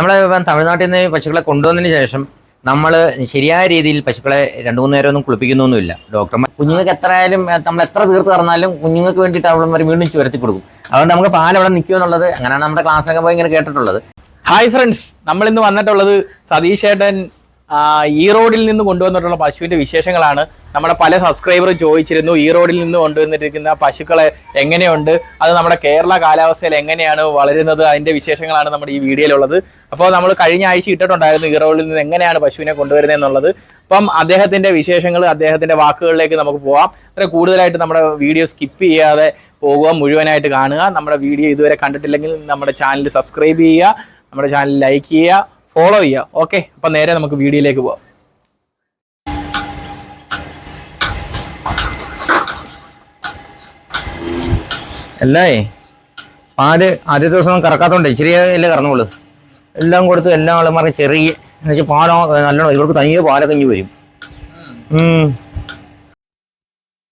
നമ്മളെ ഇപ്പം തമിഴ്നാട്ടിൽ നിന്ന് പശുക്കളെ കൊണ്ടുവന്നതിന് ശേഷം നമ്മൾ ശരിയായ രീതിയിൽ പശുക്കളെ രണ്ടു മൂന്ന് നേരം ഒന്നും കുളിപ്പിക്കുന്നൊന്നുമില്ല. ഡോക്ടർമാർ കുഞ്ഞുങ്ങൾക്ക് എത്ര ആയാലും നമ്മൾ എത്ര തീർത്ത് പറഞ്ഞാലും കുഞ്ഞുങ്ങൾക്ക് വേണ്ടിയിട്ട് അവളന്മാർ വീണ്ടും ചുരത്തി കൊടുക്കും. അതുകൊണ്ട് നമുക്ക് പാൽ അവിടെ നിൽക്കുക എന്നുള്ളത് അങ്ങനെയാണ് നമ്മുടെ ക്ലാസ്സിലൊക്കെ പോയി ഇങ്ങനെ കേട്ടിട്ടുള്ളത്. ഹായ് ഫ്രണ്ട്സ് നമ്മളിന്ന് വന്നിട്ടുള്ളത് സതീഷ് ഏട്ടൻ ആ, ഈ റോഡിൽ നിന്ന് കൊണ്ടുവന്നിട്ടുള്ള പശുവിന്റെ വിശേഷങ്ങളാണ്. നമ്മുടെ പല സബ്സ്ക്രൈബറും ചോദിച്ചിരുന്നു ഈ റോഡിൽ നിന്ന് കൊണ്ടുവന്നിരിക്കുന്ന പശുക്കളെ എങ്ങനെയുണ്ട്? അത് നമ്മുടെ കേരള കാലാവസ്ഥയിൽ എങ്ങനെയാണ് വളരുന്നത്? അതിന്റെ വിശേഷങ്ങളാണ് നമ്മുടെ ഈ വീഡിയോയിലുള്ളത്. അപ്പോൾ നമ്മൾ കഴിഞ്ഞ ആഴ്ച ഇട്ടിട്ടുണ്ടായിരുന്നു ഈ റോഡിൽ നിന്ന് എങ്ങനെയാണ് പശുവിനെ കൊണ്ടുവരുന്നത് എന്നുള്ളത്. അപ്പം അദ്ദേഹത്തിന്റെ വിശേഷങ്ങൾ അദ്ദേഹത്തിന്റെ വാക്കുകളിലേക്ക് നമുക്ക് പോവാം. അത്ര കൂടുതലായിട്ട് നമ്മുടെ വീഡിയോ സ്കിപ്പ് ചെയ്യാതെ പോകുക മുഴുവനായിട്ട് കാണുക. നമ്മുടെ വീഡിയോ ഇതുവരെ കണ്ടിട്ടില്ലെങ്കിൽ നമ്മുടെ ചാനൽ സബ്സ്ക്രൈബ് ചെയ്യുക നമ്മുടെ ചാനൽ ലൈക്ക് ചെയ്യുക. ഫോളോ ചെയ്യുക ഓക്കെ അപ്പം നേരെ നമുക്ക് വീഡിയോയിലേക്ക് പോവാം. അല്ലേ പാൽ ആദ്യത്തെ ദിവസം കറക്കാത്തോണ്ട് ഇച്ചിരി അല്ലേ കറന്നുള്ളൂ. എല്ലാം കൊടുത്ത് എല്ലാ ആളുമാർക്കും ചെറിയ എന്ന് വെച്ചാൽ പാലോ നല്ലോണം ഇവർക്ക് തനിയെ പാലൊക്കെ ഇഞ്ഞ് വരും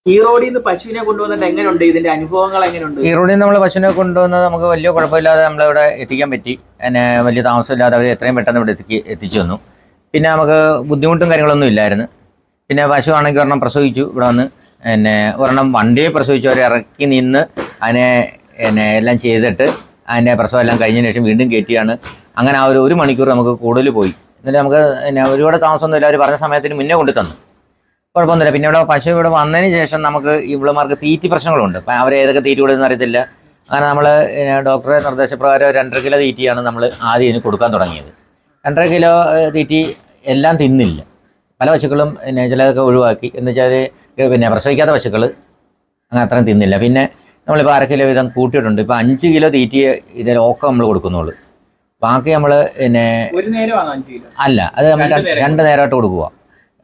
ഉം. ഈ റോഡിൽ നിന്ന് പശുവിനെ കൊണ്ടുവന്നിട്ട് എങ്ങനെയുണ്ട്? ഇതിന്റെ അനുഭവങ്ങൾ എങ്ങനെയുണ്ട്? ഈ റോഡിൽ നമ്മൾ പശുവിനെ കൊണ്ടുവന്നത് നമുക്ക് വലിയ കുഴപ്പമില്ലാതെ നമ്മളിവിടെ എത്തിക്കാൻ പറ്റി. പിന്നെ വലിയ താമസമില്ലാതെ അവർ എത്രയും പെട്ടെന്ന് ഇവിടെ എത്തിക്ക് എത്തിച്ചു വന്നു പിന്നെ നമുക്ക് ബുദ്ധിമുട്ടും കാര്യങ്ങളൊന്നും ഇല്ലായിരുന്നു. പിന്നെ പശു ആണെങ്കിൽ ഒരെണ്ണം പ്രസവിച്ചു ഇവിടെ വന്ന്. പിന്നെ ഒരെണ്ണം വണ്ടിയെ പ്രസവിച്ചു. അവരെ ഇറക്കി നിന്ന് അതിനെ പിന്നെ എല്ലാം ചെയ്തിട്ട് അതിന്റെ പ്രസവം എല്ലാം കഴിഞ്ഞതിന് ശേഷം വീണ്ടും കയറ്റിയാണ്. അങ്ങനെ ആ ഒരു ഒരു മണിക്കൂർ നമുക്ക് കൂടുതൽ പോയി. എന്നിട്ട് നമുക്ക് പിന്നെ ഒരുപാട് താമസമൊന്നുമില്ല. അവർ പറഞ്ഞ സമയത്തിന് മുന്നേ കൊണ്ടു തന്നു കുഴപ്പമൊന്നുമില്ല. പിന്നെ ഇവിടെ പശു ഇവിടെ വന്നതിന് ശേഷം നമുക്ക് ഇവിളമാർക്ക് തീറ്റി പ്രശ്നങ്ങളുണ്ട്. അപ്പം അവർ ഏതൊക്കെ തീറ്റി കൊടുക്കുന്ന അറിയത്തില്ല. അങ്ങനെ നമ്മൾ ഡോക്ടറെ നിർദ്ദേശപ്രകാരം രണ്ടര കിലോ തീറ്റിയാണ് നമ്മൾ ആദ്യം ഇതിന് കൊടുക്കാൻ തുടങ്ങിയത്. രണ്ടര കിലോ തീറ്റി എല്ലാം തിന്നില്ല. പല പശുക്കളും പിന്നെ ചിലതൊക്കെ ഒഴിവാക്കി. എന്ന് വെച്ചാൽ പിന്നെ പ്രസവിക്കാത്ത പശുക്കൾ അങ്ങനെ അത്രയും തിന്നില്ല. പിന്നെ നമ്മളിപ്പോൾ അര കിലോ വീതം കൂട്ടിയിട്ടുണ്ട്. ഇപ്പോൾ അഞ്ച് കിലോ തീറ്റി ഇതിൽ ഓക്കം നമ്മൾ കൊടുക്കുന്നുള്ളൂ. ബാക്കി നമ്മൾ പിന്നെ അല്ല അത് നമ്മൾ രണ്ട് നേരമായിട്ട്. കൊടുക്കുക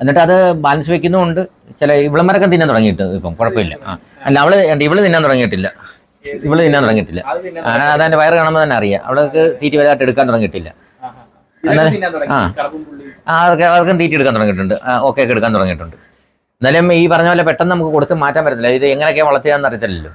എന്നിട്ട് അത് ബാലൻസ് വെക്കുന്നുമുണ്ട്. ചില ഇവിളന്മാരൊക്കെ തിന്നാൻ തുടങ്ങിയിട്ട് ഇപ്പം കുഴപ്പമില്ല. ആ അല്ല അവൾ ഇവൾ തിന്നാൻ തുടങ്ങിയിട്ടില്ല. ഇവൾ തിന്നാൻ തുടങ്ങിയിട്ടില്ല. അതെന്റെ വയറ് കാണുമ്പോൾ തന്നെ അറിയാം. അവൾക്ക് തീറ്റി വലുതായിട്ട് എടുക്കാൻ തുടങ്ങിയിട്ടില്ല. ആ. ആ അതൊക്കെ അവർക്കും തീറ്റി എടുക്കാൻ തുടങ്ങിയിട്ടുണ്ട്. ഓക്കെ ഒക്കെ എടുക്കാൻ തുടങ്ങിയിട്ടുണ്ട്. എന്നാലും ഈ പറഞ്ഞ പോലെ പെട്ടെന്ന് നമുക്ക് കൊടുത്ത് മാറ്റാൻ പറ്റത്തില്ല. ഇത് എങ്ങനെയൊക്കെ വളർത്തിയാന്ന് അറിയത്തില്ലല്ലോ.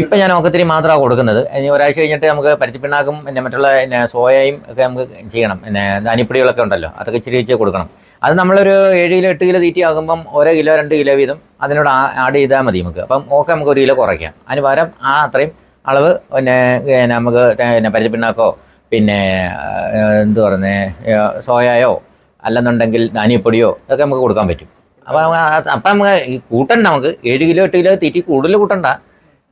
ഇപ്പം ഞാൻ ഓക്കത്തിരി മാത്രമാണ് കൊടുക്കുന്നത്. ഇനി ഒരാഴ്ച കഴിഞ്ഞിട്ട് നമുക്ക് പരുത്തിപ്പിണ്ണാക്കും പിന്നെ മറ്റുള്ള പിന്നെ സോയയും ഒക്കെ നമുക്ക് ചെയ്യണം. പിന്നെ ധാന്യപ്പൊടികളൊക്കെ ഉണ്ടല്ലോ അതൊക്കെ ഇച്ചിരി ഇച്ചിരി കൊടുക്കണം. അത് നമ്മളൊരു ഏഴ് കിലോ എട്ട് കിലോ തീറ്റി ആകുമ്പം ഓരോ കിലോ രണ്ട് കിലോ വീതം അതിനോട് ആഡ് ചെയ്താൽ മതി നമുക്ക്. അപ്പം ഓക്കെ നമുക്ക് ഒരു കിലോ കുറയ്ക്കാം. അതിന് പകരം ആ അത്രയും അളവ് പിന്നെ നമുക്ക് പിന്നെ പരുത്തിപ്പിണ്ണാക്കോ പിന്നെ എന്തു സോയായോ സോയയോ അല്ലെന്നുണ്ടെങ്കിൽ ധാന്യപ്പൊടിയോ ഇതൊക്കെ നമുക്ക് കൊടുക്കാൻ പറ്റും. അപ്പം അപ്പം നമുക്ക് കൂട്ടണ്ട നമുക്ക്. ഏഴ് കിലോ എട്ട് കിലോ തീറ്റി കൂടുതൽ കൂട്ടണ്ട.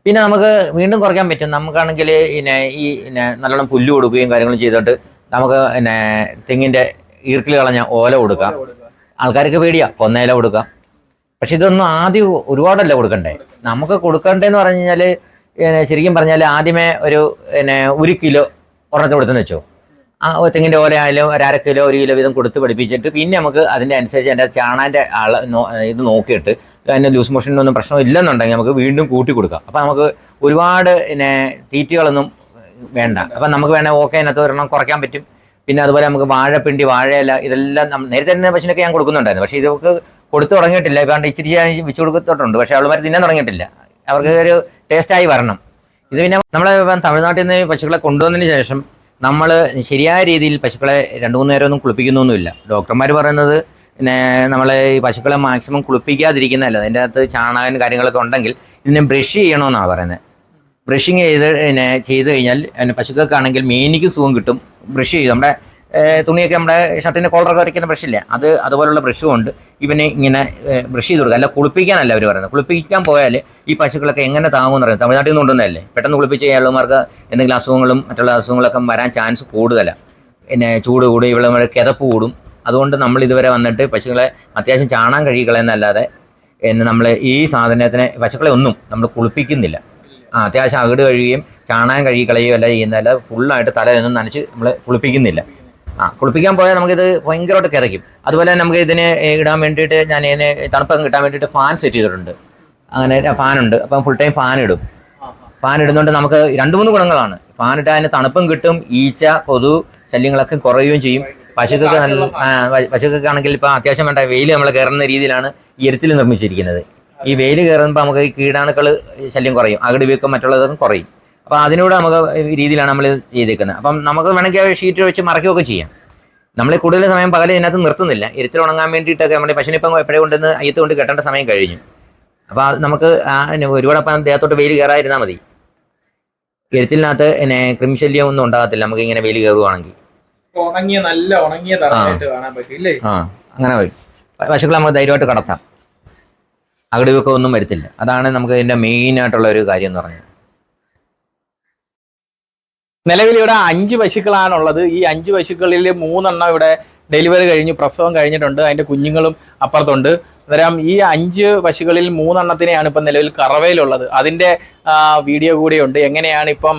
പിന്നെ നമുക്ക് വീണ്ടും കുറയ്ക്കാൻ പറ്റും. നമുക്കാണെങ്കിൽ പിന്നെ ഈ പിന്നെ നല്ലോണം പുല്ല് കൊടുക്കുകയും കാര്യങ്ങളും ചെയ്തിട്ട് നമുക്ക് പിന്നെ തെങ്ങിന്റെ ഈർക്കിൽ കളഞ്ഞ ഓല കൊടുക്കാം. ആൾക്കാർക്ക് പേടിയാ. കൊന്നയില കൊടുക്കാം. പക്ഷെ ഇതൊന്നും ആദ്യം ഒരുപാടല്ല കൊടുക്കണ്ടേ. നമുക്ക് കൊടുക്കണ്ടേന്ന് പറഞ്ഞു കഴിഞ്ഞാൽ ശരിക്കും പറഞ്ഞാൽ ആദ്യമേ ഒരു പിന്നെ ഒരു കിലോ ഒരെണ്ണത്തിന് കൊടുത്തെന്ന് വെച്ചോ. തെങ്ങിന്റെ ഓരോ ആയാലും ഒരു അര കിലോ ഒരു കിലോ വീതം കൊടുത്ത് പഠിപ്പിച്ചിട്ട് പിന്നെ നമുക്ക് അതിന്റെ അനുസരിച്ച് എന്റെ ചാണാന്റെ ആൾ ഇത് നോക്കിയിട്ട് അതിന്റെ ലൂസ് മോഷനൊന്നും പ്രശ്നം ഇല്ലെന്നുണ്ടെങ്കിൽ നമുക്ക് വീണ്ടും കൂട്ടി കൊടുക്കാം. അപ്പം നമുക്ക് ഒരുപാട് പിന്നെ തീറ്റകളൊന്നും വേണ്ട. അപ്പം നമുക്ക് വേണേൽ ഓക്കെ അതിനകത്ത് ഒരെണ്ണം കുറയ്ക്കാൻ പറ്റും. പിന്നെ അതുപോലെ നമുക്ക് വാഴപ്പിണ്ടി വാഴയില ഇതെല്ലാം നേരത്തെ തന്നെ പശുവിനൊക്കെ ഞാൻ കൊടുക്കുന്നുണ്ടായിരുന്നു. പക്ഷേ ഇതൊക്കെ കൊടുത്തു തുടങ്ങിയിട്ടില്ല. ഇപ്പം ഇച്ചിരി ഞാൻ വെച്ച് കൊടുത്തിട്ടുണ്ട്. പക്ഷേ അവളുമാർ തിന്നാൻ തുടങ്ങിയിട്ടില്ല. അവർക്ക് ഒരു ടേസ്റ്റായി വരണം. ഇത് പിന്നെ നമ്മളെ തമിഴ്നാട്ടിൽ നിന്ന് പശുക്കളെ കൊണ്ടുവന്നതിന് ശേഷം നമ്മൾ ശരിയായ രീതിയിൽ പശുക്കളെ രണ്ട് മൂന്ന് നേരം ഒന്നും കുളിപ്പിക്കുന്നൊന്നുമില്ല. ഡോക്ടർമാർ പറയുന്നത് പിന്നെ നമ്മൾ ഈ പശുക്കളെ മാക്സിമം കുളിപ്പിക്കാതിരിക്കുന്നതല്ല. അതിന്റെ അകത്ത് ചാണകം കാര്യങ്ങളൊക്കെ ഉണ്ടെങ്കിൽ ഇതിനെ ബ്രഷ് ചെയ്യണമെന്നാണ് പറയുന്നത്. ബ്രഷിങ് ചെയ്ത് പിന്നെ ചെയ്ത് കഴിഞ്ഞാൽ പിന്നെ പശുക്കൾക്കാണെങ്കിൽ മേനിക്ക് സുഖം കിട്ടും. ബ്രഷ് ചെയ്ത് നമ്മുടെ തുണിയൊക്കെ നമ്മുടെ ഷർട്ടിന്റെ കോളറൊക്കെ വരയ്ക്കുന്ന ബ്രഷില്ലേ അത് അതുപോലുള്ള ബ്രഷ് ഉണ്ട്. ഇവനെ ഇങ്ങനെ ബ്രഷ് ചെയ്ത് കൊടുക്കുക. അല്ല കുളിപ്പിക്കാനല്ല അവർ പറയുന്നത്. കുളിപ്പിക്കാൻ പോയാൽ ഈ പശുക്കളൊക്കെ എങ്ങനെ താങ്ങുമെന്ന് പറയുന്നത് തമിഴ്നാട്ടിൽ നിന്ന് കൊണ്ടുവന്നതല്ലേ? പെട്ടെന്ന് കുളിപ്പിച്ച് കഴിഞ്ഞാൽമാർക്ക് എന്തെങ്കിലും അസുഖങ്ങളും മറ്റുള്ള അസുഖങ്ങളൊക്കെ വരാൻ ചാൻസ് കൂടുതലാണ് പിന്നെ ചൂട് കൂടും ഇവിടെ കിതപ്പ് കൂടും. അതുകൊണ്ട് നമ്മൾ ഇതുവരെ വന്നിട്ട് പശുക്കളെ അത്യാവശ്യം ചാണാൻ കഴിയുകളെന്നല്ലാതെ പിന്നെ നമ്മൾ ഈ സാധനത്തിനെ പശുക്കളെ ഒന്നും നമ്മൾ കുളിപ്പിക്കുന്നില്ല. ആ അത്യാവശ്യം അകിട് കഴുകുകയും ചാണാൻ കഴുകി അല്ല ചെയ്യുന്നതല്ല. ഫുള്ളായിട്ട് തല നിന്നും നനച്ച് നമ്മൾ കുളിപ്പിക്കുന്നില്ല. ആ കുളിപ്പിക്കാൻ പോയാൽ നമുക്കിത് ഭയങ്കരമായിട്ട് കിതയ്ക്കും. അതുപോലെ നമുക്ക് ഇതിന് ഇടാൻ വേണ്ടിയിട്ട് ഞാൻ ഇതിന് തണുപ്പൊക്കെ കിട്ടാൻ വേണ്ടിയിട്ട് ഫാൻ സെറ്റ് ചെയ്തിട്ടുണ്ട്. അങ്ങനെ ഫാനുണ്ട് അപ്പം ഫുൾ ടൈം ഫാൻ ഇടും. ഫാൻ ഇടുന്നതുകൊണ്ട് നമുക്ക് രണ്ട് മൂന്ന് ഗുണങ്ങളാണ്. ഫാൻ ഇട്ടാൽ അതിന് തണുപ്പും കിട്ടും ഈച്ച കൊതു ശല്യങ്ങളൊക്കെ കുറയുകയും ചെയ്യും. പശുക്കൾക്ക് നല്ല പശുക്കൾക്ക് ആണെങ്കിൽ ഇപ്പം അത്യാവശ്യം വേണ്ട വെയിൽ നമ്മൾ കയറുന്ന രീതിയിലാണ് ഈ എരുത്തിൽ നിർമ്മിച്ചിരിക്കുന്നത്. ഈ വെയിൽ കയറുമ്പോൾ നമുക്ക് ഈ കീടാണുക്കൾ ശല്യം കുറയും. അകിട് വീക്കം മറ്റുള്ളതൊക്കെ കുറയും. അപ്പോൾ അതിനൂടെ നമുക്ക് രീതിയിലാണ് നമ്മൾ ചെയ്തേക്കുന്നത്. അപ്പം നമുക്ക് വേണമെങ്കിൽ ഷീറ്റ് വെച്ച് മറക്കുകയൊക്കെ ചെയ്യാം. നമ്മൾ കൂടുതൽ സമയം പകൽ ഇതിനകത്ത് നിർത്തുന്നില്ല. ഇരുത്തിൽ ഉണങ്ങാൻ വേണ്ടിയിട്ടൊക്കെ നമ്മുടെ പശുവിനെ ഇപ്പം എപ്പോഴും കൊണ്ടുവന്ന് അയ്യത്ത് കൊണ്ട് കെട്ടേണ്ട സമയം കഴിഞ്ഞു. അപ്പോൾ അത് നമുക്ക് ആ ഒരുപാട് അപ്പം ദേഹത്തോട്ട് വെയിൽ കയറാതിരുന്നാൽ മതി. എഴുത്തിനകത്ത് പിന്നെ കൃമിശല്യം ഒന്നും ഉണ്ടാകത്തില്ല. നമുക്ക് ഇങ്ങനെ വെയിൽ കയറുവാണെങ്കിൽ. ഉണങ്ങിയ നല്ല ഉണങ്ങിയ കാണാൻ ആ അങ്ങനെ വരും. പശുക്കളെ നമുക്ക് ധൈര്യമായിട്ട് കടത്താം. അകടിവൊക്കെ ഒന്നും വരത്തില്ല. അതാണ് നമുക്ക് ഇതിന്റെ മെയിൻ ആയിട്ടുള്ള ഒരു കാര്യം എന്ന് പറഞ്ഞത് നിലവിൽ ഇവിടെ അഞ്ച് പശുക്കളാണുള്ളത്. ഈ അഞ്ച് പശുക്കളിൽ മൂന്നെണ്ണം ഇവിടെ ഡെലിവറി കഴിഞ്ഞു പ്രസവം കഴിഞ്ഞിട്ടുണ്ട്. അതിന്റെ കുഞ്ഞുങ്ങളും അപ്പുറത്തുണ്ട്. അന്നേരം ഈ അഞ്ച് പശുക്കളിൽ മൂന്നെണ്ണത്തിനെയാണ് ഇപ്പം നിലവിൽ കറവയിലുള്ളത്. അതിന്റെ വീഡിയോ കൂടെയുണ്ട്. എങ്ങനെയാണ് ഇപ്പം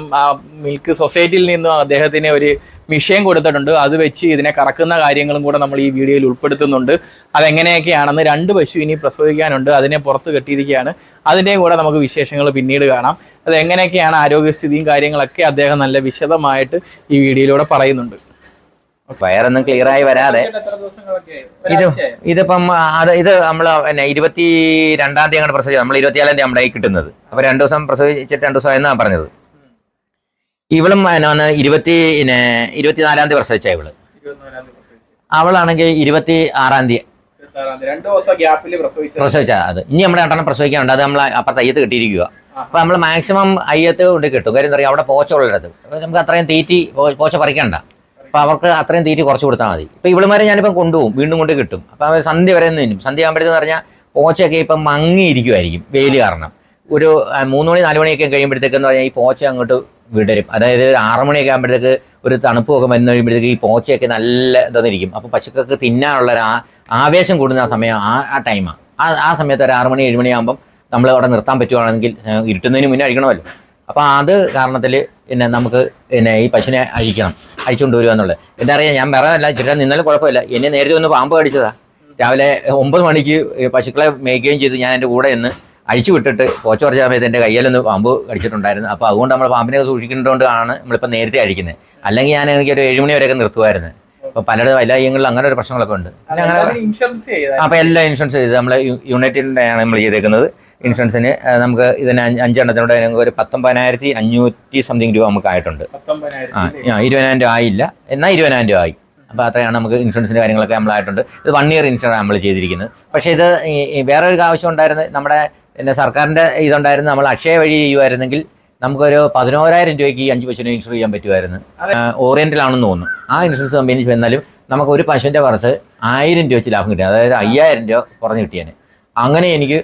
മിൽക്ക് സൊസൈറ്റിയിൽ നിന്നും അദ്ദേഹത്തിന് ഒരു മിഷൻ കൊടുത്തിട്ടുണ്ട്. അത് വെച്ച് ഇതിനെ കറക്കുന്ന കാര്യങ്ങളും കൂടെ നമ്മൾ ഈ വീഡിയോയിൽ ഉൾപ്പെടുത്തുന്നുണ്ട്. അതെങ്ങനെയൊക്കെയാണെന്ന് രണ്ട് പശു ഇനി പ്രസവിക്കാനുണ്ട്. അതിനെ പുറത്ത് കെട്ടിയിരിക്കുകയാണ്. അതിന്റെയും കൂടെ നമുക്ക് വിശേഷങ്ങൾ പിന്നീട് കാണാം. അത് എങ്ങനെയൊക്കെയാണ് ആരോഗ്യസ്ഥിതിയും കാര്യങ്ങളൊക്കെ അദ്ദേഹം നല്ല വിശദമായിട്ട് ഈ വീഡിയോയിലൂടെ പറയുന്നുണ്ട്. വയറൊന്നും ക്ലിയർ ആയി വരാതെ. ഇത് ഇതിപ്പം അത് ഇത് നമ്മൾ പിന്നെ ഇരുപത്തി രണ്ടാം തീയതി അങ്ങോട്ട് പ്രസവിച്ചത് നമ്മൾ ഇരുപത്തിയാലാം തീയതി നമ്മുടെ കിട്ടുന്നത്. അപ്പൊ രണ്ടു ദിവസം പ്രസവിച്ചിട്ട് രണ്ടു ദിവസം എന്നാണ് പറഞ്ഞത്. ഇവളും എന്നാണ് ഇരുപത്തി പിന്നെ ഇരുപത്തിനാലാം തീയതി പ്രസവിച്ച ഇവൾ. അവളാണെങ്കിൽ ഇരുപത്തി ആറാം തീയതി പ്രസവിച്ച അത് ഇനി നമ്മുടെ രണ്ടെണ്ണം പ്രസവിക്കാനുണ്ട്. അത് നമ്മൾ അപ്പുറത്ത് അയ്യത്ത് കെട്ടിയിരിക്കുക. അപ്പൊ നമ്മൾ മാക്സിമം അയ്യത്ത് കൊണ്ട് കിട്ടും. കാര്യം എന്താ പറയുക അവിടെ പോച്ച ഉള്ളത് അപ്പൊ നമുക്ക് അത്രയും തീറ്റി പോച്ച പറിക്കണ്ട. അപ്പൊ അവർക്ക് അത്രയും തീറ്റി കുറച്ച് കൊടുത്താൽ മതി. ഇപ്പൊ ഇവളുമാരെ ഞാനിപ്പം കൊണ്ടുപോകും. വീണ്ടും കൊണ്ട് കിട്ടും. അപ്പൊ അവർ സന്ധ്യ വരെ നിന്നും സന്ധ്യ ആകുമ്പോഴത്തേന്ന് പറഞ്ഞാൽ പോച്ചയൊക്കെ ഇപ്പം മങ്ങിയിരിക്കുമായിരിക്കും വെയിൽ കാരണം. ഒരു മൂന്ന് മണി നാല് മണിയൊക്കെ കഴിയുമ്പോഴത്തേക്കെന്ന് പറഞ്ഞാൽ ഈ പോച്ച അങ്ങോട്ട് വിടരും. അതായത് ആറ് മണിയൊക്കെ ആകുമ്പോഴത്തേക്ക് ഒരു തണുപ്പൊക്കെ വന്നു കഴിയുമ്പോഴത്തേക്ക് ഈ പോച്ചയൊക്കെ നല്ല ഇതെന്നിരിക്കും. അപ്പോൾ പശുക്കൾക്ക് തിന്നാനുള്ള ഒരു ആവേശം കൂടുന്ന ആ സമയം ആ ആ ടൈമാണ് ആ. ആ സമയത്ത് ഒരു ആറ് മണി ഏഴ് മണിയാകുമ്പം നമ്മൾ അവിടെ നിർത്താൻ പറ്റുവാണെങ്കിൽ ഇരുട്ടുന്നതിന് മുന്നേ അഴിക്കണമല്ലോ. അപ്പോൾ അത് കാരണത്തിൽ പിന്നെ നമുക്ക് പിന്നെ ഈ പശുവിനെ അഴിക്കണം അഴിച്ചുകൊണ്ട് വരിക എന്നുള്ളത്. എന്താ പറയുക ഞാൻ അല്ല ചില നിന്നാലും കുഴപ്പമില്ല. എന്നെ നേരത്തെ ഒന്ന് പാമ്പ് കടിച്ചതാ. രാവിലെ ഒമ്പത് മണിക്ക് പശുക്കളെ മേയ്ക്കുകയും ചെയ്ത്. ഞാൻ എന്റെ കൂടെ നിന്ന് അഴിച്ചു വിട്ടിട്ട് പോച്ച കുറച്ച സമയത്ത് എന്റെ കയ്യിലൊന്ന് പാമ്പ് കടിച്ചിട്ടുണ്ടായിരുന്നു. അപ്പോൾ അതുകൊണ്ട് നമ്മൾ പാമ്പിനെ സൂക്ഷിക്കേണ്ടതുകൊണ്ടാണ് നമ്മളിപ്പോൾ നേരത്തെ അഴിക്കുന്നത് അല്ലെങ്കിൽ ഞാൻ എനിക്ക് ഒരു ഏഴുമണി വരെയൊക്കെ നിർത്തുമായിരുന്നു. അപ്പൊ പലരും വലിയ ഇങ്ങനെ അങ്ങനെ ഒരു പ്രശ്നങ്ങളൊക്കെ ഉണ്ട്. ഇൻഷുറൻസ് അപ്പോൾ എല്ലാ ഇൻഷുറൻസ് ചെയ്ത് നമ്മൾ യുണൈറ്റഡിന്റെ ആണ് നമ്മൾ ചെയ്തേക്കുന്നത്. ഇൻഷുറൻസിന് നമുക്ക് ഇതിന് അഞ്ച് അഞ്ചെണ്ണത്തിനോട് ഒരു പത്തൊമ്പതിനായിരത്തി അഞ്ഞൂറ്റി സംതിങ് രൂപ നമുക്ക് ആയിട്ടുണ്ട്. ആ ആ, ഇരുപതിനായിരം രൂപ ആയില്ല. എന്നാൽ ഇരുപതിനായിരം രൂപ ആയി. അപ്പോൾ അത്രയാണ് നമുക്ക് ഇൻഷുറൻസിന്റെ കാര്യങ്ങളൊക്കെ നമ്മളായിട്ടുണ്ട് ഇത് വൺ ഇയർ ഇൻഷുറൻസ് നമ്മൾ ചെയ്തിരിക്കുന്നത്. പക്ഷേ ഇത് വേറെ ഒരു ആവശ്യം ഉണ്ടായിരുന്നത് നമ്മുടെ പിന്നെ സർക്കാരിന്റെ ഇതുണ്ടായിരുന്നു. നമ്മൾ അക്ഷയ വഴി ചെയ്യുമായിരുന്നെങ്കിൽ നമുക്കൊരു പതിനോരായിരം രൂപയ്ക്ക് ഈ അഞ്ച് പശുവിനെ ഇൻഷുർ ചെയ്യാൻ പറ്റുമായിരുന്നു. ഓറിയന്റലാണെന്ന് തോന്നുന്നു. ആ ഇൻഷുറൻസ് കമ്പനി ചെന്നാലും നമുക്ക് ഒരു പശുവിന്റെ പുറത്ത് ആയിരം രൂപ വെച്ച് ലാഭം കിട്ടിയത് അതായത് അയ്യായിരം രൂപ കുറഞ്ഞ് കിട്ടിയേനെ. അങ്ങനെ എനിക്ക്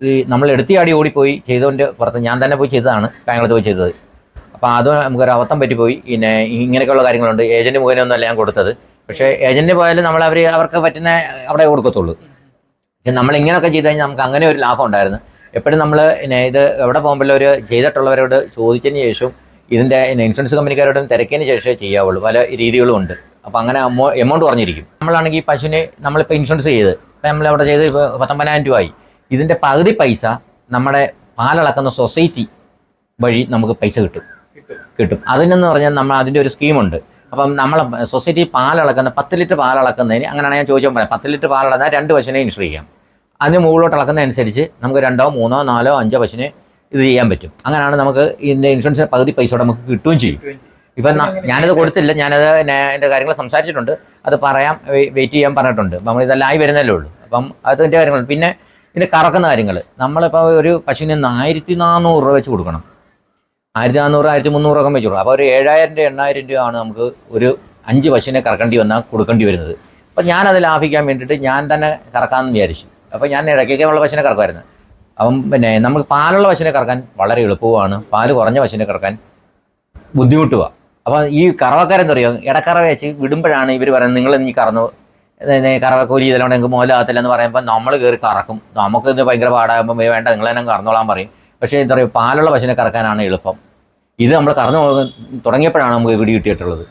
ഈ നമ്മൾ എടുത്തിയാടി ഓടിപ്പോയി ചെയ്തതിന്റെ പുറത്ത് ഞാൻ തന്നെ പോയി ചെയ്തതാണ് കായംകുളത്ത് പോയി ചെയ്തത്. അപ്പോൾ അത് നമുക്കൊരു അബദ്ധം പറ്റിപ്പോയി. പിന്നെ ഇങ്ങനെയൊക്കെയുള്ള കാര്യങ്ങളുണ്ട്. ഏജന്റ് മുഖേനൊന്നുമല്ല ഞാൻ കൊടുത്തത്. പക്ഷേ ഏജന്റിന് പോയാലും നമ്മൾ അവർ അവർക്ക് പറ്റുന്ന അവിടെ കൊടുക്കത്തുള്ളൂ. പക്ഷെ നമ്മൾ ഇങ്ങനെയൊക്കെ ചെയ്ത് കഴിഞ്ഞാൽ നമുക്ക് അങ്ങനെ ഒരു ലാഭം ഉണ്ടായിരുന്നു. എപ്പോഴും നമ്മൾ പിന്നെ ഇത് എവിടെ പോകുമ്പോൾ ഒരു ചെയ്തിട്ടുള്ളവരോട് ചോദിച്ചതിന് ശേഷം ഇതിന്റെ ഇൻഷുറൻസ് കമ്പനിക്കാരോടും തിരക്കിയതിന് ശേഷമേ ചെയ്യാവുള്ളൂ. പല രീതികളും ഉണ്ട്. അപ്പോൾ അങ്ങനെ എമൗണ്ട് കുറഞ്ഞിരിക്കും. നമ്മളാണെങ്കിൽ ഈ പശുവിന് നമ്മളിപ്പോൾ ഇൻഷുറൻസ് ചെയ്ത് ഇപ്പം നമ്മളവിടെ ചെയ്ത് ഇപ്പോൾ പത്തൊമ്പതിനായിരം രൂപ ആയി ഇതിന്റെ പകുതി പൈസ നമ്മുടെ പാലളക്കുന്ന സൊസൈറ്റി വഴി നമുക്ക് പൈസ കിട്ടും. കിട്ടും. അതിനെന്ന് പറഞ്ഞാൽ നമ്മൾ അതിന്റെ ഒരു സ്കീമുണ്ട് അപ്പം നമ്മൾ സൊസൈറ്റി പാലളക്കുന്ന പത്ത് ലിറ്റർ പാലളക്കുന്നതിന് അങ്ങനെയാണ് ഞാൻ ചോദിച്ചാൽ പറയാം പത്ത് ലിറ്റർ പാലളന്നാൽ രണ്ട് പശുവിനെ ഇൻഷുർ ചെയ്യാം. അതിന് മുകളിലോട്ട് അളക്കുന്നതനുസരിച്ച് നമുക്ക് രണ്ടോ മൂന്നോ നാലോ അഞ്ചോ പശുവിനെ ഇത് ചെയ്യാൻ പറ്റും. അങ്ങനെയാണ് നമുക്ക് ഇതിന്റെ ഇൻഷുറൻസിന് പകുതി പൈസ നമുക്ക് കിട്ടുകയും ചെയ്യും. ഇപ്പം ഞാനത് കൊടുത്തില്ല. ഞാനത് എന്റെ കാര്യങ്ങൾ സംസാരിച്ചിട്ടുണ്ട്. അത് പറയാം വെയിറ്റ് ചെയ്യാൻ പറഞ്ഞിട്ടുണ്ട്. നമ്മൾ ഇതെല്ലാം ആയി വരുന്നല്ലേ ഉള്ളൂ. അപ്പം അതിന്റെ കാര്യങ്ങൾ പിന്നെ ഇതിന്റെ കറക്കുന്ന കാര്യങ്ങൾ നമ്മളിപ്പോൾ ഒരു പശുവിന് ആയിരത്തി നാനൂറ് രൂപ വെച്ച് കൊടുക്കണം. ആയിരത്തി നാനൂറ് ആയിരത്തി മുന്നൂറൊക്കെ വെച്ച് കൊടുക്കണം. അപ്പോൾ ഒരു ഏഴായിരം രൂപ എണ്ണായിരം രൂപയാണ് നമുക്ക് ഒരു അഞ്ച് പശുവിനെ കറക്കേണ്ടി വന്നാൽ കൊടുക്കേണ്ടി വരുന്നത്. അപ്പം ഞാനത് ലാഭിക്കാൻ വേണ്ടിയിട്ട് ഞാൻ തന്നെ കറക്കാമെന്ന് വിചാരിച്ചു. അപ്പോൾ ഞാൻ ഇടയ്ക്കൊക്കെ ഉള്ള പശുവിനെ കറക്കുമായിരുന്നു. അപ്പം പിന്നെ നമുക്ക് പാലുള്ള പശുവിനെ കറക്കാൻ വളരെ എളുപ്പമാണ് പാൽ കുറഞ്ഞ പശുവിനെ കറക്കാൻ ബുദ്ധിമുട്ടുക അപ്പോൾ ഈ കറവക്കാരെന്ന് പറയുക ഇടക്കറ വെച്ച് വിടുമ്പോഴാണ് ഇവർ പറയുന്നത് നിങ്ങൾ നീ കറന്നു കറവക്കൂലി ഇതെല്ലാം നിങ്ങൾക്ക് മോലാകത്തില്ല എന്ന് പറയുമ്പോൾ നമ്മൾ കയറി കറക്കും. നമുക്ക് ഇത് ഭയങ്കര പാടാകുമ്പോൾ വേണ്ട നിങ്ങൾ തന്നെ കറന്നോളാൻ പറയും. പക്ഷേ എന്താ പറയുക പാലുള്ള പശുവിനെ കറക്കാനാണ് എളുപ്പം. ഇത് നമ്മൾ കറന്നു തുടങ്ങിയപ്പോഴാണ് നമുക്ക് പിടി കിട്ടിയിട്ടുള്ളത്.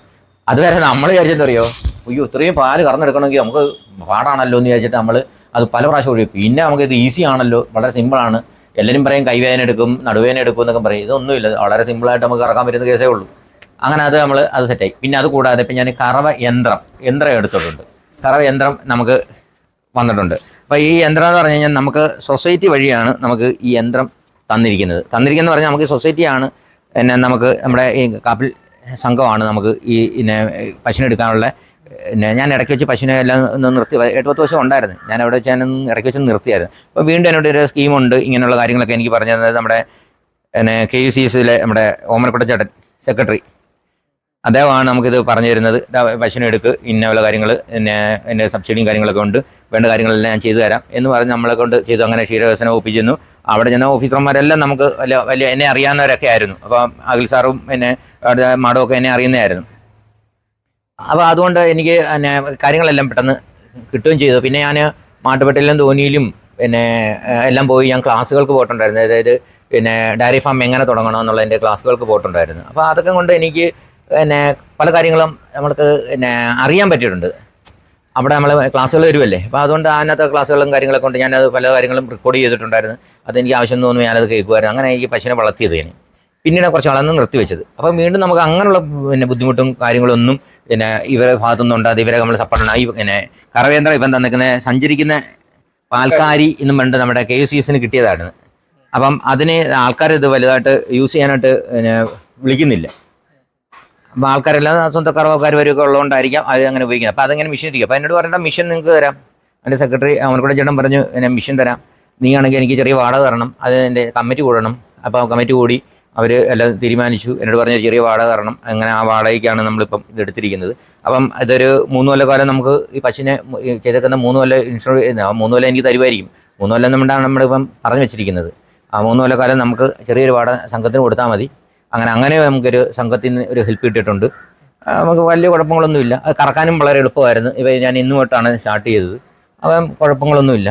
അതുവരെ നമ്മൾ വിചാരിച്ചെന്തറിയോ അയ്യോ ഇത്രയും പാൽ കറന്നെടുക്കണമെങ്കിൽ നമുക്ക് പാടാണല്ലോ എന്ന് വിചാരിച്ചിട്ട് നമ്മൾ അത് പല പ്രാവശ്യം ഒഴിയും പിന്നെ നമുക്ക് ഇത് ഈസി ആണല്ലോ. വളരെ സിമ്പിളാണ് എല്ലാവരും പറയും കൈവേദന എടുക്കും നടുവേദന എടുക്കും എന്നൊക്കെ പറയും. ഇതൊന്നുമില്ല. വളരെ സിമ്പിളായിട്ട് നമുക്ക് കറക്കാൻ പറ്റുന്ന കേസേ ഉള്ളൂ. അങ്ങനെ അത് നമ്മൾ അത് സെറ്റായി പിന്നെ അത് കൂടാതെ ഇപ്പം ഞാൻ കറവ യന്ത്രം യന്ത്രം എടുത്തിട്ടുണ്ട്. കറവ യന്ത്രം നമുക്ക് വന്നിട്ടുണ്ട്. അപ്പോൾ ഈ യന്ത്രം എന്ന് പറഞ്ഞു കഴിഞ്ഞാൽ നമുക്ക് സൊസൈറ്റി വഴിയാണ് നമുക്ക് ഈ യന്ത്രം തന്നിരിക്കുന്നത്. തന്നിരിക്കുന്നത് പറഞ്ഞാൽ നമുക്ക് സൊസൈറ്റിയാണ് പിന്നെ നമുക്ക് നമ്മുടെ ഈ കാപ്പിൽ സംഘമാണ് നമുക്ക് ഈ പിന്നെ പശുവിനെ എടുക്കാനുള്ള പിന്നെ ഞാൻ ഇടയ്ക്ക് വെച്ച് പശുവിനെ എല്ലാം ഒന്ന് നിർത്തി. എട്ട് പത്ത് വർഷം ഉണ്ടായിരുന്നു. ഞാൻ അവിടെ വെച്ച് ഞാനൊന്ന് ഇടയ്ക്ക് വെച്ച് നിർത്തിയായിരുന്നു. അപ്പോൾ വീണ്ടും എന്നോട് ഒരു സ്കീമുണ്ട്. ഇങ്ങനെയുള്ള കാര്യങ്ങളൊക്കെ എനിക്ക് പറഞ്ഞു തന്നത് നമ്മുടെ പിന്നെ കെ യു സി എസിലെ നമ്മുടെ ഓമനക്കുട്ടച്ചേട്ടൻ സെക്രട്ടറി. അദ്ദേഹമാണ് നമുക്കിത് പറഞ്ഞു തരുന്നത്. പശുവിനെ എടുക്ക്. ഇന്ന ഉള്ള കാര്യങ്ങൾ പിന്നെ എന്റെ സബ്സിഡിയും കാര്യങ്ങളൊക്കെ ഉണ്ട്. വേണ്ട കാര്യങ്ങളെല്ലാം ഞാൻ ചെയ്തു തരാം എന്ന് പറഞ്ഞ് നമ്മളെ കൊണ്ട് ചെയ്തു. അങ്ങനെ ക്ഷീരവികസനം ഒപ്പിച്ചിരുന്നു അവിടെ ചെന്ന ഓഫീസർമാരെല്ലാം നമുക്ക് വലിയ വലിയ എന്നെ അറിയാവുന്നവരൊക്കെ ആയിരുന്നു. അപ്പോൾ അഖിൽ സാറും പിന്നെ മാഡമൊക്കെ എന്നെ അറിയുന്നതായിരുന്നു. അപ്പോൾ അതുകൊണ്ട് എനിക്ക് കാര്യങ്ങളെല്ലാം പെട്ടെന്ന് കിട്ടുകയും ചെയ്തു. പിന്നെ ഞാൻ മാട്ടുപെട്ടിലും ധോനിയിലും പിന്നെ എല്ലാം പോയി ഞാൻ ക്ലാസ്സുകൾക്ക് പോയിട്ടുണ്ടായിരുന്നു. അതായത് പിന്നെ ഡയറി ഫാം എങ്ങനെ തുടങ്ങണം എന്നുള്ളതിന്റെ ക്ലാസ്സുകൾക്ക് പോയിട്ടുണ്ടായിരുന്നു. അപ്പോൾ അതൊക്കെ കൊണ്ട് എനിക്ക് പിന്നെ പല കാര്യങ്ങളും നമ്മൾക്ക് പിന്നെ അറിയാൻ പറ്റിയിട്ടുണ്ട്. അവിടെ നമ്മൾ ക്ലാസ്സുകൾ വരുമല്ലേ അപ്പോൾ അതുകൊണ്ട് അതിനകത്ത് ക്ലാസ്സുകളും കാര്യങ്ങളൊക്കെ കൊണ്ട് ഞാനത് പല കാര്യങ്ങളും റെക്കോർഡ് ചെയ്തിട്ടുണ്ടായിരുന്നു. അതെനിക്ക് ആവശ്യം തോന്നുന്നു ഞാനത് കേൾക്കുമായിരുന്നു. അങ്ങനെ എനിക്ക് പശുവിനെ വളർത്തിയത് ഞാൻ. പിന്നീട് കുറച്ച് വളർന്ന് നിർത്തിവെച്ചത്. അപ്പോൾ വീണ്ടും നമുക്ക് അങ്ങനെയുള്ള പിന്നെ ബുദ്ധിമുട്ടും കാര്യങ്ങളൊന്നും പിന്നെ ഇവരെ ഭാഗത്തുനിന്ന് ഉണ്ടാകാതെ ഇവരെ നമ്മൾ സപ്പോർട്ട് ഈ പിന്നെ കറവേന്ദ്ര ഇപ്പം തന്നിരിക്കുന്ന സഞ്ചരിക്കുന്ന പാൽക്കാരി എന്നും പണ്ട് നമ്മുടെ കെ യു സി എസിന് കിട്ടിയതാണ്. അപ്പം അതിന് ആൾക്കാർ ഇത് വലുതായിട്ട് യൂസ് ചെയ്യാനായിട്ട് പിന്നെ വിളിക്കുന്നില്ല. അപ്പം ആൾക്കാരെല്ലാം സ്വന്തം കറവക്കാർ വരുമൊക്കെ ഉള്ളതുകൊണ്ടായിരിക്കാം അത് അങ്ങനെ ഉപയോഗിക്കുന്നത്. അപ്പോൾ അതങ്ങനെ മിഷൻ ഇരിക്കും? അപ്പോൾ എന്നോട് പറഞ്ഞാൽ മിഷൻ നിങ്ങൾക്ക് തരാം. എന്റെ സെക്രട്ടറി അവനക്കൂടെ ചേട്ടൻ പറഞ്ഞു എന്നെ മിഷൻ തരാം. നീ ആണെങ്കിൽ എനിക്ക് ചെറിയ വാടക തരണം. അത് എന്റെ കമ്മിറ്റി കൂടണം. അപ്പോൾ കമ്മിറ്റി കൂടി അവർ എല്ലാം തീരുമാനിച്ചു. എന്നോട് പറഞ്ഞ ചെറിയ വാടക കാരണം അങ്ങനെ ആ വാടകയ്ക്കാണ് നമ്മളിപ്പം ഇതെടുത്തിരിക്കുന്നത് അപ്പം ഇതൊരു മൂന്ന് കൊല്ല കാലം നമുക്ക് ഈ പശുവിനെ ചെയ്തേക്കുന്ന മൂന്ന് കൊല്ലം ഇൻഷുർ മൂന്ന് കൊല്ലം എനിക്ക് തരുമായിരിക്കും. മൂന്ന് കൊല്ലം നമ്മുടെയാണ് നമ്മളിപ്പം പറഞ്ഞു വെച്ചിരിക്കുന്നത്. ആ മൂന്ന് കൊല്ല കാലം നമുക്ക് ചെറിയൊരു വാടക സംഘത്തിന് കൊടുത്താൽ മതി. അങ്ങനെ അങ്ങനെ നമുക്കൊരു സംഘത്തിന് ഒരു ഹെൽപ്പ് കിട്ടിയിട്ടുണ്ട്. നമുക്ക് വലിയ കുഴപ്പങ്ങളൊന്നുമില്ല. അത് കറക്കാനും വളരെ എളുപ്പമായിരുന്നു. ഇപ്പം ഞാൻ ഇന്നു തൊട്ടാണ് സ്റ്റാർട്ട് ചെയ്തത്. അപ്പം കുഴപ്പങ്ങളൊന്നുമില്ല.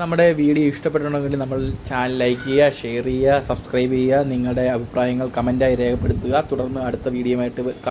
നമ്മുടെ വീഡിയോ ഇഷ്ടപ്പെട്ടിട്ടുണ്ടെങ്കിൽ നമ്മൾ ചാനൽ ലൈക്ക് ചെയ്യുക ഷെയർ ചെയ്യുക സബ്സ്ക്രൈബ് ചെയ്യുക നിങ്ങളുടെ അഭിപ്രായങ്ങൾ കമന്റായി രേഖപ്പെടുത്തുക. തുടർന്ന് അടുത്ത വീഡിയോ ആയിട്ട്